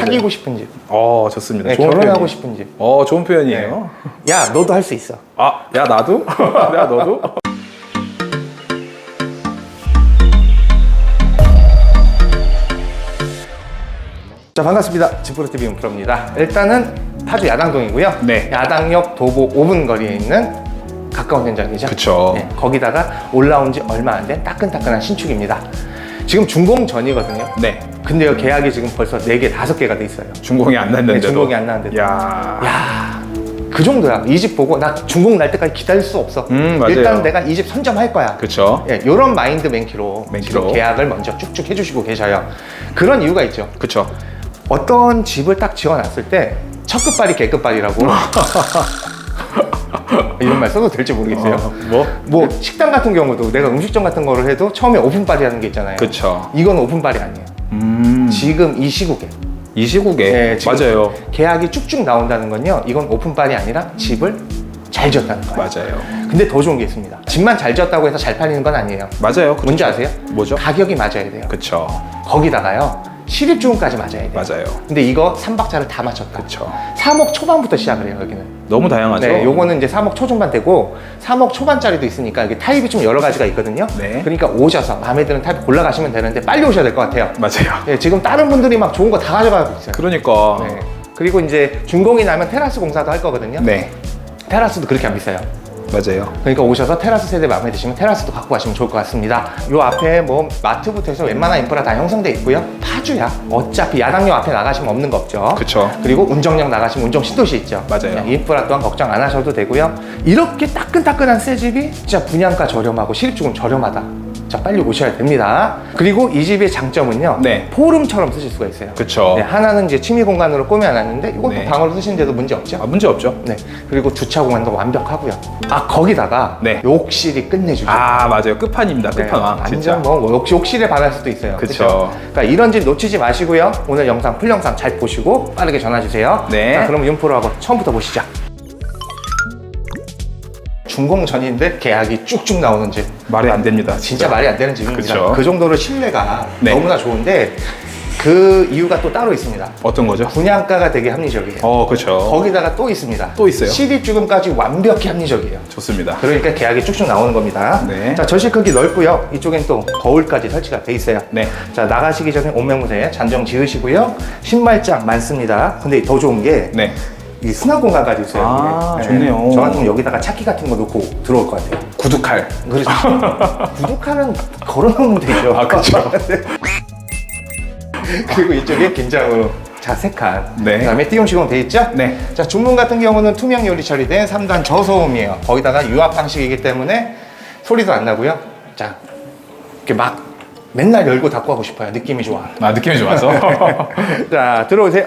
사귀고 싶은 집, 어, 좋습니다. 네, 좋은 결혼하고 표현이에요. 싶은 집. 어, 좋은 표현이에요. 야, 너도 할 수 있어. 아, 야, 나도? 야, 너도? 자, 반갑습니다. 지프로TV 윤프로입니다. 일단은 파주 야당동이고요. 네. 야당역 도보 5분 거리에 있는 가까운 현장이죠. 그쵸. 네, 거기다가 올라온 지 얼마 안 된 따끈따끈한 신축입니다. 지금 준공 전이거든요. 네. 근데요, 계약이 지금 벌써 4개, 5개가 돼 있어요. 중공이 안 났는데도. 네, 중공이 안 났는데도. 야. 야, 그 정도야. 이 집 보고 나 중공 날 때까지 기다릴 수 없어. 음, 맞아요. 일단 내가 이 집 선점할 거야. 그쵸. 예, 이런 마인드 맨키로 맨키로. 계약을 먼저 쭉쭉 해주시고 계셔요. 그런 이유가 있죠. 그쵸. 어떤 집을 딱 지어놨을 때 첫 끝발이 개끝발이라고 이런 말 써도 될지 모르겠어요. 어, 뭐? 뭐 식당 같은 경우도 내가 음식점 같은 거를 해도 처음에 오픈발이 하는 게 있잖아요. 그쵸. 이건 오픈발이 아니에요. 음. 지금 이 시국에 이 시국에. 네, 지금 맞아요. 계약이 쭉쭉 나온다는 건요. 이건 오픈발이 아니라 집을 잘 지었다는 거예요. 맞아요. 근데 더 좋은 게 있습니다. 집만 잘 지었다고 해서 잘 팔리는 건 아니에요. 맞아요. 그쵸. 뭔지 아세요? 뭐죠? 가격이 맞아야 돼요. 그쵸. 거기다가요. 시립주금까지 맞아야 돼요. 맞아요. 근데 이거 3박자를 다 맞췄다. 그쵸. 3억 초반부터 시작을 해요, 여기는. 너무 다양하죠. 네, 요거는 이제 3억 초중반 되고 3억 초반짜리도 있으니까 이게 타입이 좀 여러 가지가 있거든요. 네. 그러니까 오셔서 마음에 드는 타입 골라가시면 되는데 빨리 오셔야 될 것 같아요. 맞아요. 네, 지금 다른 분들이 막 좋은 거 다 가져가고 있어요. 그러니까. 네. 그리고 이제 준공이 나면 테라스 공사도 할 거거든요. 네. 테라스도 그렇게 안 비싸요. 맞아요. 그러니까 오셔서 테라스 세대 마음에 드시면 테라스도 갖고 가시면 좋을 것 같습니다. 요 앞에 뭐 마트부터 해서 웬만한 인프라 다 형성돼 있고요. 파주야. 어차피 야당역 앞에 나가시면 없는 거 없죠. 그쵸. 그리고 운정역 나가시면 운정 신도시 있죠. 맞아요. 네, 인프라 또한 걱정 안 하셔도 되고요. 이렇게 따끈따끈한 새 집이 진짜 분양가 저렴하고 실입주금 저렴하다. 자 빨리 오셔야 됩니다. 그리고 이 집의 장점은요. 네. 포름처럼 쓰실 수가 있어요. 그쵸. 네, 하나는 이제 취미 공간으로 꾸며놨는데 이것도 네. 방으로 쓰시는데도 문제 없죠. 아, 문제 없죠. 네. 그리고 주차 공간도 완벽하고요. 아 거기다가 네. 욕실이 끝내주죠. 아, 맞아요. 끝판입니다. 네, 끝판왕. 진짜. 완전 뭐 욕실, 욕실에 반할 수도 있어요. 그쵸. 그쵸? 그러니까 이런 집 놓치지 마시고요. 오늘 영상 풀 영상 잘 보시고 빠르게 전화 주세요. 네. 자, 그럼 윤프로하고 처음부터 보시죠. 준공 전인데 계약이 쭉쭉 나오는 집. 말이 안 됩니다. 진짜 말이 안 되는 집입니다. 그쵸. 그 정도로 신뢰가 네. 너무나 좋은데 그 이유가 또 따로 있습니다. 어떤 거죠? 분양가가 되게 합리적이에요. 어, 그쵸. 거기다가 또 있습니다. 또 있어요? 실입주금까지 완벽히 합리적이에요. 좋습니다. 그러니까 계약이 쭉쭉 나오는 겁니다. 네. 자, 전실 크기 넓고요. 이쪽엔 또 거울까지 설치가 돼 있어요. 네. 자, 나가시기 전에 옷매무새 잔정 지으시고요. 신발장 많습니다. 근데 더 좋은 게 네. 이 수납 공간 까지 있어요. 아, 이게. 좋네요. 저 같으면 여기다가 차키 같은 거 놓고 들어올 것 같아요. 구두칼. 그래서 구독하는 걸어놓으면 되죠. 아, 그쵸. 네. 그리고 이쪽에 긴장으로 자색한 네. 그다음에 띄움 시공 돼 있죠? 네. 자 중문 같은 경우는 투명 유리 처리된 3단 저소음이에요. 거기다가 유압 방식이기 때문에 소리도 안 나고요. 자 이렇게 막 맨날 열고 닫고 하고 싶어요. 느낌이 좋아. 아, 느낌이 좋아서. 자 들어오세요.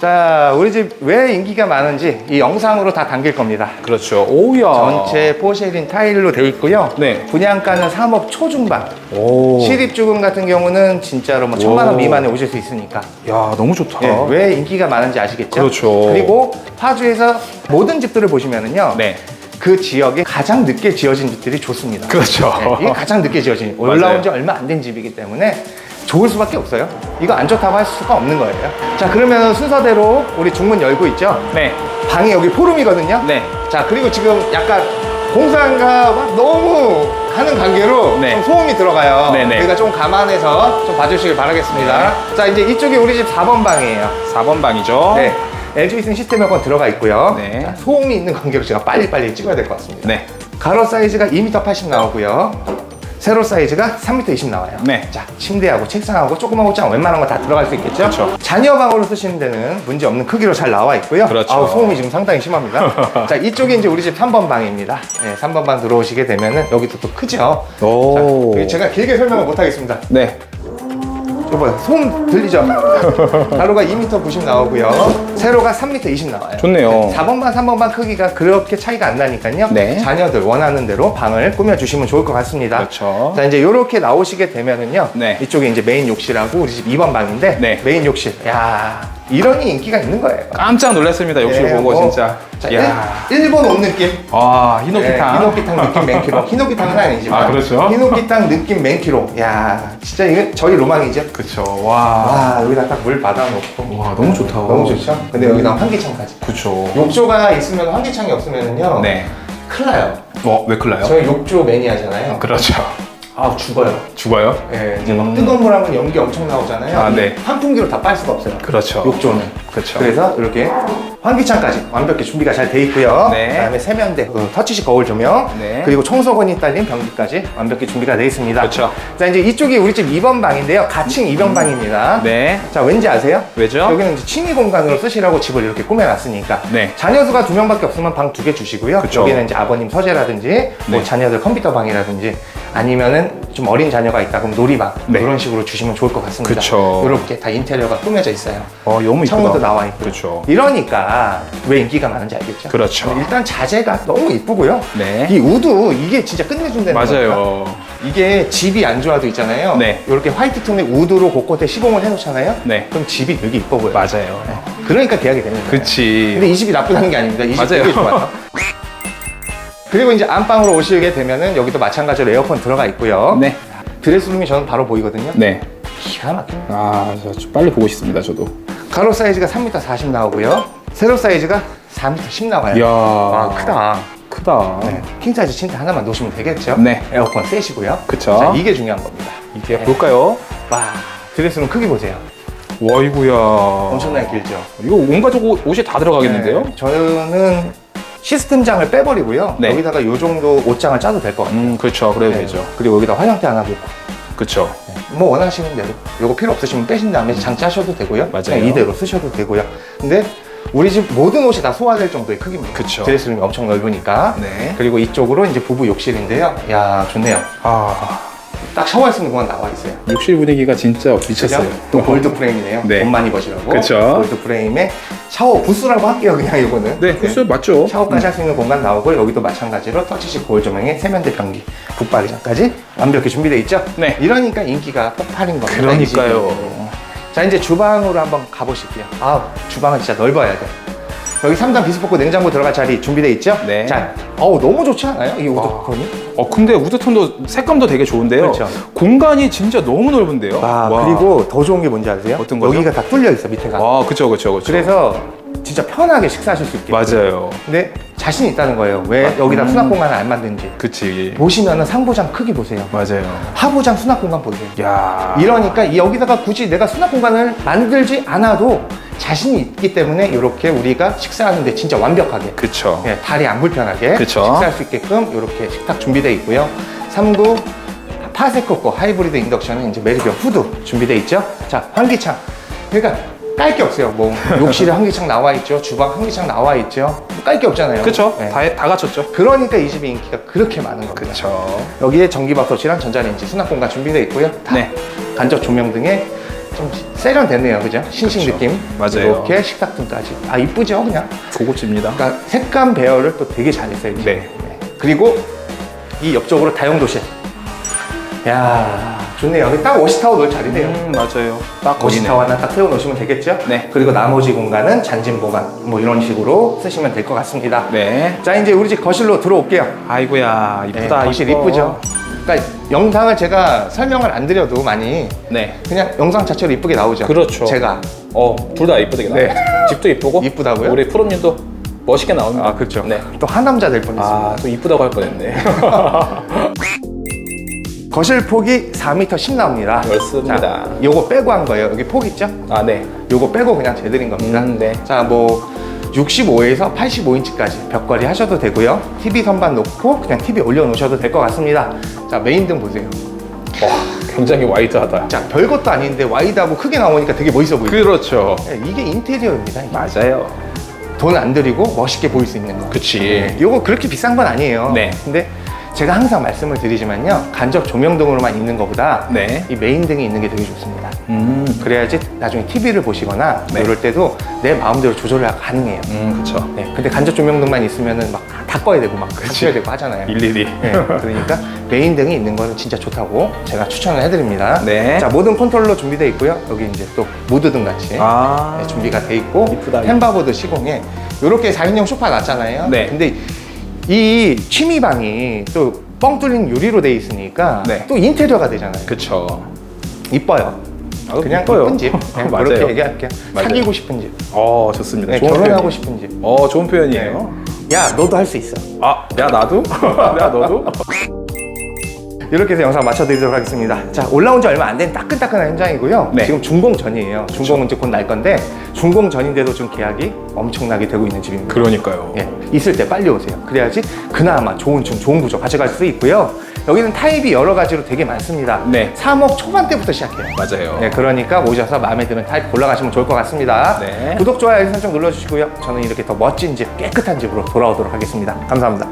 자 우리 집 왜 인기가 많은지 이 영상으로 다 담길 겁니다. 그렇죠. 오우야. 전체 포쉐린 타일로 되어 있고요. 네. 분양가는 3억 초중반. 오. 실입주금 같은 경우는 진짜로 뭐 천만 원 오. 미만에 오실 수 있으니까. 야, 너무 좋다. 예, 왜 인기가 많은지 아시겠죠? 그렇죠. 그리고 파주에서 모든 집들을 보시면은요. 네. 그 지역에 가장 늦게 지어진 집들이 좋습니다. 그렇죠. 예, 이게 가장 늦게 지어진. 올라온 지 얼마 안 된 집이기 때문에 좋을 수밖에 없어요. 이거 안 좋다고 할 수가 없는 거예요. 자, 그러면 순서대로 우리 중문 열고 있죠? 네. 방이 여기 포rum이거든요. 네. 자 그리고 지금 약간 공사가 막 너무 하는 관계로 네. 좀 소음이 들어가요. 네네. 그러니까 좀 감안해서 좀 봐주시길 바라겠습니다. 자 이제 이쪽이 우리 집 4번 방이에요. 4번 방이죠. 네. LG 위생 시스템 에어컨 들어가 있고요. 네. 자, 소음이 있는 관계로 제가 빨리빨리 찍어야 될 것 같습니다. 네. 가로 사이즈가 2m 80 나오고요. 세로 사이즈가 3m 20 나와요. 네. 자, 침대하고 책상하고 조그만 옷장 웬만한 거 다 들어갈 수 있겠죠? 그렇죠. 자녀 방으로 쓰시는 데는 문제 없는 크기로 잘 나와 있고요. 그렇죠. 아우, 소음이 지금 상당히 심합니다. 자, 이쪽이 이제 우리 집 3번 방입니다. 네, 3번 방 들어오시게 되면은 여기도 또 크죠? 오. 자, 제가 길게 설명을 못 하겠습니다. 네. 여보요, 소음 들리죠? 가로가 2m 90 나오고요. 세로가 3m 20 나와요. 좋네요. 4번 방, 3번 방 크기가 그렇게 차이가 안 나니까요. 네. 자녀들 원하는 대로 방을 꾸며주시면 좋을 것 같습니다. 그렇죠. 자, 이제 이렇게 나오시게 되면은요. 네. 이쪽에 이제 메인 욕실하고 우리 집 2번 방인데. 네. 메인 욕실. 야 이런이 인기가 있는 거예요. 깜짝 놀랐습니다. 욕실 네, 보고 뭐 진짜. 자, 야. 일, 일본 옷 느낌. 아, 네, 히노키탕. 히노키탕 느낌 맨키로. 히노키탕은 아니지만. 아, 그렇죠. 히노키탕 느낌 맨키로. 야, 진짜 이건 저희 로망이죠. 그쵸. 와. 와, 여기다 딱 물 받아놓고. 와, 너무 좋다. 너무 좋죠? 근데 여기다 환기창까지. 그쵸. 욕조가 있으면 환기창이 없으면요. 네. 큰일 나요. 어, 왜 클나요? 저희 욕조 매니아잖아요. 그렇죠. 아, 죽어요. 죽어요? 예, 이제 막 뜨거운 물 하면 연기 엄청 나오잖아요. 아, 네. 환풍기로 다 빨 수가 없어요. 그렇죠. 욕조는. 그렇죠. 그래서 이렇게 환기창까지 완벽히 준비가 잘 돼 있고요. 네. 그다음에 세면대, 그 터치식 거울 조명, 네. 그리고 청소건이 딸린 변기까지 완벽히 준비가 돼 있습니다. 그렇죠. 자 이제 이쪽이 우리 집 2번 방인데요. 가칭 2번 방입니다. 네. 자 왠지 아세요? 왜죠? 여기는 이제 취미 공간으로 쓰시라고 집을 이렇게 꾸며놨으니까 네. 자녀 수가 두 명밖에 없으면 방 두 개 주시고요. 그쵸. 여기는 이제 아버님 서재라든지 뭐 네. 자녀들 컴퓨터 방이라든지 아니면은 좀 어린 자녀가 있다 그럼 놀이방 네. 이런 식으로 주시면 좋을 것 같습니다. 그쵸. 이렇게 다 인테리어가 꾸며져 있어요. 어, 너무 이쁘다. 창문도 나와 있고. 그렇죠. 이러니까 왜 인기가 많은지 알겠죠? 그렇죠. 일단 자재가 너무 이쁘고요. 네. 이 우드 이게 진짜 끝내준다는 거니까. 맞아요. 이게 집이 안 좋아도 있잖아요. 네. 이렇게 화이트 톤의 우드로 곳곳에 시공을 해놓잖아요. 네. 그럼 집이 되게 이뻐 보여요. 맞아요. 네. 그러니까 계약이 되는 거예요. 그치. 근데 이 집이 나쁘다는 게 아닙니다. 이집 맞아요. 되게 좋아요. 그리고 이제 안방으로 오시게 되면은 여기도 마찬가지로 에어컨 들어가 있고요. 네. 드레스룸이 저는 바로 보이거든요. 네. 기가 막힙니다. 아, 저, 저 빨리 보고 싶습니다, 저도. 가로 사이즈가 3m 40 나오고요. 세로 사이즈가 4m 10 나와요. 이야. 아, 크다. 크다. 네. king 사이즈 침대 하나만 놓으시면 되겠죠? 네. 에어컨 세시고요. 그쵸. 자, 이게 중요한 겁니다. 이게 볼까요? 와, 드레스룸 크기 보세요. 와, 이구야. 엄청나게 길죠? 이거 온 가족 옷- 옷이 다 들어가겠는데요? 네, 저는 시스템장을 빼버리고요. 네. 여기다가 이 정도 옷장을 짜도 될 것 같아요. 음, 그렇죠. 그래도 네. 되죠. 그리고 여기다 화장대 하나 놓고. 그렇죠. 뭐 원하시는 대로. 요거 필요 없으시면 빼신 다음에 장짜셔도 되고요. 맞아요. 그냥 이대로 쓰셔도 되고요. 근데 우리 집 모든 옷이 다 소화될 정도의 크기입니다. 그쵸. 드레스룸이 엄청 넓으니까. 네. 그리고 이쪽으로 이제 부부 욕실인데요. 야, 좋네요. 아, 딱 샤워할 수 있는 공간 나와 있어요. 욕실 분위기가 진짜 미쳤어요. 그죠? 또 골드 프레임이네요. 네. 돈 많이 버시라고. 그쵸. 골드 프레임에 샤워 부스라고 할게요, 그냥 이거는. 네, 글쎄요, 맞죠? 샤워까지 할 수 있는 공간 나오고 여기도 마찬가지로 터치식 거울 조명에 세면대 변기, 붙박이장까지 완벽히 준비되어 있죠? 네. 이러니까 인기가 폭발인 겁니다. 그러니까요. 이 집이. 자 이제 주방으로 한번 가보실게요. 아 주방은 진짜 넓어야 돼. 여기 3단 비스포크 냉장고 들어갈 자리 준비되어 있죠? 네. 자, 어우 너무 좋지 않아요? 이 와. 우드콘이? 어, 근데 우드톤도 색감도 되게 좋은데요. 그렇죠. 공간이 진짜 너무 넓은데요. 아 와. 그리고 더 좋은 게 뭔지 아세요? 어떤 거죠? 여기가 다 뚫려 있어 밑에가. 와, 그쵸, 그쵸, 그쵸. 그래서 진짜 편하게 식사하실 수 있게. 맞아요. 근데 자신 있다는 거예요. 왜 아, 여기다 음. 수납 공간을 안 만든지. 그치. 보시면은 상부장 크기 보세요. 맞아요. 하부장 수납 공간 보세요. 야 이러니까 이 여기다가 굳이 내가 수납 공간을 만들지 않아도 자신이 있기 때문에 이렇게 우리가 식사하는데 진짜 완벽하게 그쵸. 예, 다리 안 불편하게 그쵸. 식사할 수 있게끔 이렇게 식탁 준비되어 있고요. 3구 파세코코 하이브리드 인덕션은 이제 메리비어 후드 준비되어 있죠. 자 환기창. 그러니까 깔 게 없어요. 뭐 욕실에 환기창 나와 있죠. 주방 환기창 나와 있죠. 깔 게 없잖아요. 그쵸. 예. 다, 다 갖췄죠. 그러니까 이 집의 인기가 그렇게 많은 겁니다. 그쵸. 여기에 전기밥솥이랑 전자레인지 수납 공간 준비되어 있고요. 다 네. 간접 조명 등에 좀 세련됐네요, 그죠? 신식 그쵸. 느낌. 맞아요. 이렇게 식탁 등까지. 아 이쁘죠, 그냥. 고급집니다. 그러니까 색감 배열을 또 되게 잘했어요. 이 집. 네. 그리고 이 옆쪽으로 다용도실. 야 좋네요. 여기 딱 워시타워 넣을 자리네요. 음, 맞아요. 딱. 워시타워 하나 딱 세워놓으시면 되겠죠? 네. 그리고 나머지 공간은 잔짐 보관 뭐 이런 식으로 쓰시면 될 것 같습니다. 네. 자 이제 우리 집 거실로 들어올게요. 아이고야, 네, 이쁘다. 거실 이뻐. 이쁘죠? 그러니까 영상을 제가 설명을 안 드려도 많이 네. 그냥 영상 자체로 이쁘게 나오죠. 그렇죠. 제가 어, 둘 다 이쁘게 나와요. 네. 집도 이쁘고. 이쁘다고요? 우리 프로님도 멋있게 나옵니다. 아 그렇죠. 네. 또 하남자 될 뻔했습니다. 아, 또 이쁘다고 할 뻔했네. 거실 폭이 4m 10 나옵니다. 넓습니다. 자, 요거 빼고 한 거예요. 여기 폭 있죠? 아, 네. 요거 빼고 그냥 재드린 겁니다. 음, 네. 자, 뭐 65에서 85인치까지 벽걸이 하셔도 되고요. TV 선반 놓고 그냥 TV 올려놓으셔도 될 것 같습니다. 자, 메인 등 보세요. 와, 굉장히 와이드하다. 자, 별것도 아닌데 와이드하고 크게 나오니까 되게 멋있어 보이죠? 그렇죠. 네, 이게 인테리어입니다. 이게. 맞아요. 돈 안 들이고 멋있게 보일 수 있는 거. 그치. 요거 그렇게 비싼 건 아니에요. 네. 근데 제가 항상 말씀을 드리지만요. 간접 조명등으로만 있는 것보다 네. 이 메인 등이 있는 게 되게 좋습니다. 음. 그래야지 나중에 TV를 보시거나 네. 이럴 때도 내 마음대로 조절이 가능해요. 음, 그쵸. 네, 근데 간접 조명등만 있으면은 막 다 꺼야 되고 막 켜야 되고 하잖아요. 일일이. 네, 그러니까 메인 등이 있는 거는 진짜 좋다고 제가 추천을 해드립니다. 네. 자, 모든 컨트롤러 준비되어 있고요. 여기 이제 또 무드 등 같이 아. 네, 준비가 돼 있고 이쁘다. 햄바보드 시공에 이렇게 4인용 소파 놨잖아요. 네. 근데 이 취미방이 또 뻥 뚫린 유리로 돼 있으니까 네. 또 인테리어가 되잖아요. 그쵸. 이뻐요. 아, 그냥 이뻐요. 이쁜 집. 네, 맞아요. 그렇게 얘기할게요. 맞아요. 사귀고 싶은 집. 어, 좋습니다. 네, 좋은 결혼하고 표현이에요. 싶은 집. 어, 좋은 표현이에요. 야, 너도 할 수 있어. 아, 야, 나도? 야, 너도? 이렇게 해서 영상 마쳐드리도록 하겠습니다. 자, 올라온 지 얼마 안 된 따끈따끈한 현장이고요. 네. 지금 준공 전이에요. 준공은 이제 곧 날 건데, 준공 전인데도 지금 계약이 엄청나게 되고 있는 집입니다. 그러니까요. 예, 있을 때 빨리 오세요. 그래야지 그나마 좋은 중, 좋은 구조 가져갈 수 있고요. 여기는 타입이 여러 가지로 되게 많습니다. 네. 3억 초반대부터 시작해요. 맞아요. 네, 그러니까 오셔서 마음에 드는 타입 골라가시면 좋을 것 같습니다. 네. 구독, 좋아요, 알림 설정 눌러주시고요. 저는 이렇게 더 멋진 집, 깨끗한 집으로 돌아오도록 하겠습니다. 감사합니다.